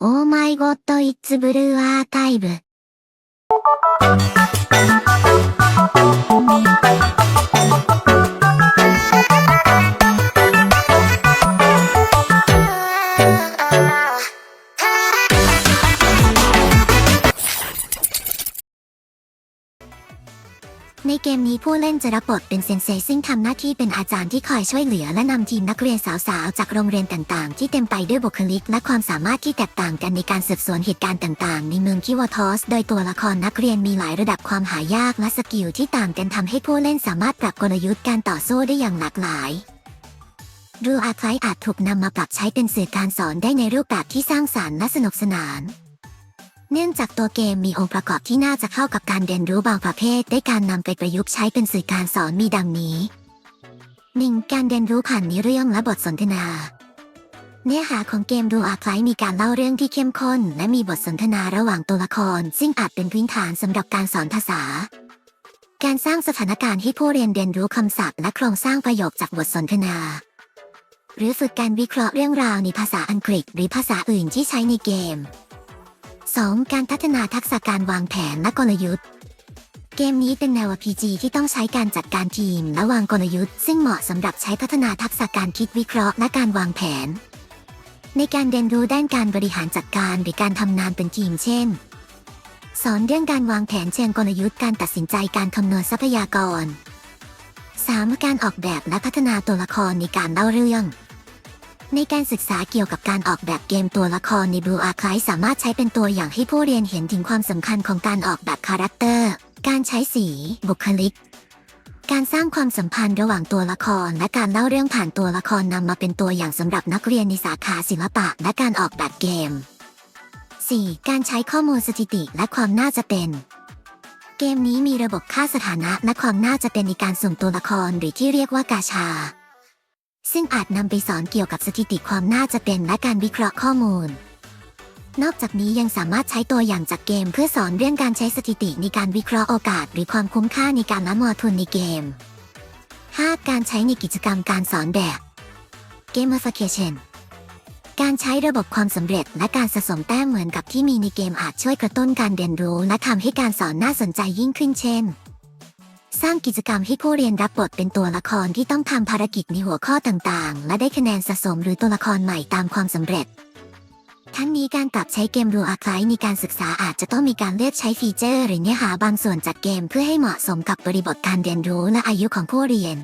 オーマイゴッ ในเกมนี้ผู้เล่นจะรับบทเป็นเซนเซซึ่งทำหน้าที่เป็นอาจารย์ที่คอยช่วยเหลือและนำทีมนักเรียนสาวๆ จากโรงเรียนต่างๆ ที่เต็มไปด้วยบุคลิก และความสามารถที่แตกต่างกันในการสืบสวนเหตุการณ์ต่างๆ ในเมืองคิวอทอส โดยตัวละครนักเรียนมีหลายระดับความหายากและสกิลที่ต่างกันทำให้ผู้เล่นสามารถปรับกลยุทธ์การต่อสู้ได้อย่างหลากหลายรูอาคล้ายอาจถูกนำมาปรับใช้เป็นสื่อการสอนได้ในรูปแบบที่สร้างสรรค์และสนุกสนาน เนื่องจากตัวเกมมีองค์ประกอบที่น่าจะเข้ากับการเรียนรู้บางประเภท ได้การนำไปประยุกต์ใช้เป็นสื่อการสอนมีดังนี้ 1. การเรียนรู้ผ่านนื้อเรื่องและบทสนทนา เนื้อหาของเกมดูอาคล้ายมีการเล่าเรื่องที่เข้มข้น และมีบทสนทนาระหว่างตัวละคร ซึ่งอาจเป็นพื้นฐานสำหรับการสอนภาษา การสร้างสถานการณ์ให้ผู้เรียนเรียนรู้คำศัพท์และโครงสร้างประโยคจากบทสนทนา หรือฝึกการวิเคราะห์เรื่องราวในภาษาอังกฤษ หรือภาษาอื่นที่ใช้ในเกม 2. การพัฒนาทักษะการวางแผนและกลยุทธ์ เกมนี้เป็นแนว RPG ที่ต้องใช้การจัดการทีมและวางกลยุทธ์ ซึ่งเหมาะสำหรับใช้พัฒนาทักษะการคิดวิเคราะห์และการวางแผน ในการเรียนรู้ด้านการบริหารจัดการหรือการทำงานเป็นทีมเช่น สอนเรื่องการวางแผนเชิงกลยุทธ์การตัดสินใจการคำนวณทรัพยากร 3. การออกแบบและพัฒนาตัวละครในการเล่าเรื่อง ในการศึกษาเกี่ยวกับการออกแบบเกมตัวละครใน Blue Archive สามารถใช้เป็นตัวอย่างให้ผู้เรียนเห็นถึงความสำคัญของการออกแบบคาแรคเตอร์ การใช้สี บุคลิก การสร้างความสัมพันธ์ระหว่างตัวละคร และการเล่าเรื่องผ่านตัวละครนำมาเป็นตัวอย่างสำหรับนักเรียนในสาขาศิลปะ และการออกแบบเกม 4. การใช้ข้อมูลสถิติและความน่าจะเป็น เกมนี้มีระบบค่าสถานะและความน่าจะเป็นในการสุ่มตัวละครหรือที่เรียกว่ากาชา ซึ่งอาจนำไปสอนเกี่ยวกับสถิติความน่าจะเป็นและการวิเคราะห์ข้อมูล นอกจากนี้ยังสามารถใช้ตัวอย่างจากเกม เพื่อสอนเรื่องการใช้สถิติในการวิเคราะห์โอกาส หรือความคุ้มค่าในการละมอทุนในเกม 5. การใช้ในกิจกรรมการสอนแบบ Gamification การใช้ระบบความสำเร็จและการสะสมแต้มเหมือนกับที่มีในเกมอาจช่วยกระตุ้นการเรียนรู้ และทำให้การสอนน่าสนใจยิ่งขึ้นเช่น ร้างกิจกรรมให้ผู้เรียนรับบทเป็นตัวละครที่ต้องทำภารกิจในหัวข้อต่างๆ และได้คะแนนสะสมหรือตัวละครใหม่ตามความสำเร็จ ทั้งนี้การปรับใช้เกมรูอาคลายในการศึกษาอาจจะต้องมีการเลือกใช้ฟีเจอร์ หรือเนื้อหาบางส่วนจากเกมเพื่อให้เหมาะสมกับบริบทการเรียนรู้และอายุของผู้เรียน